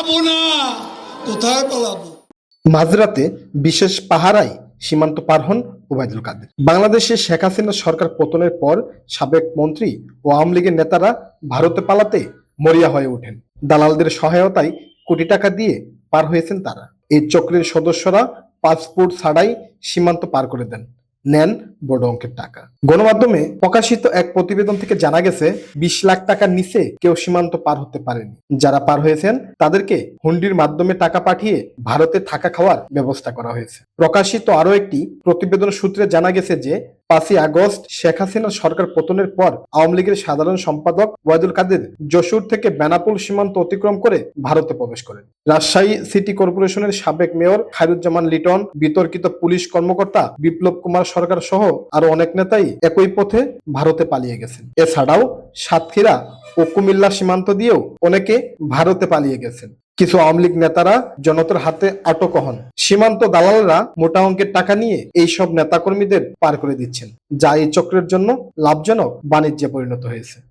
পালাবো না। কোথায় পালাবো? মাঝরাতে বিশেষ পাহারায় সীমান্ত পার হন ওবায়দুল কাদের। বাংলাদেশে শেখ হাসিনা সরকার পতনের পর সাবেক মন্ত্রী ও আওয়ামী লীগের নেতারা ভারতে পালাতে মরিয়া হয়ে ওঠেন। দালালদের সহায়তায় কোটি টাকা দিয়ে পার হয়েছেন তারা। এই চক্রের সদস্যরা পাসপোর্ট ছাড়াই সীমান্ত পার করে দেন। নেন বড় অঙ্কের টাকা। গণমাধ্যমে প্রকাশিত এক প্রতিবেদন থেকে জানা গেছে, বিশ লাখ টাকার নিচে কেউ সীমান্ত পার হতে পারেনি। যারা পার হয়েছেন, তাদেরকে হুন্ডির মাধ্যমে টাকা পাঠিয়ে ভারতে থাকা খাওয়ার ব্যবস্থা করা হয়েছে। প্রকাশিত আরও একটি প্রতিবেদন সূত্রে জানা গেছে যে পাঁচই আগস্ট শেখ হাসিনা সরকার পতনের পর আওয়ামী লীগের সাধারণ সম্পাদক ওয়াইদুল কাদের যশোর থেকে বেনাপুল সীমান্ত অতিক্রম করে ভারতে প্রবেশ করেন। রাজশাহী সিটি কর্পোরেশনের সাবেক মেয়র খায়রুজ্জামান লিটন, বিতর্কিত পুলিশ কর্মকর্তা বিপ্লব কুমার সরকার সহ আরও অনেক নেতাই একই পথে ভারতে পালিয়ে গেছেন। এছাড়াও সাতক্ষীরা ও কুমিল্লা সীমান্ত দিয়েও অনেকে ভারতে পালিয়ে গেছেন। কিছু আওয়ামী লীগ নেতারা জনতার হাতে আটক হন। সীমান্ত দালালরা মোটা অঙ্কের টাকা নিয়ে এই সব নেতাকর্মীদের পার করে দিচ্ছেন। যা এই চক্রের জন্য লাভজনক বাণিজ্যে পরিণত হয়েছে।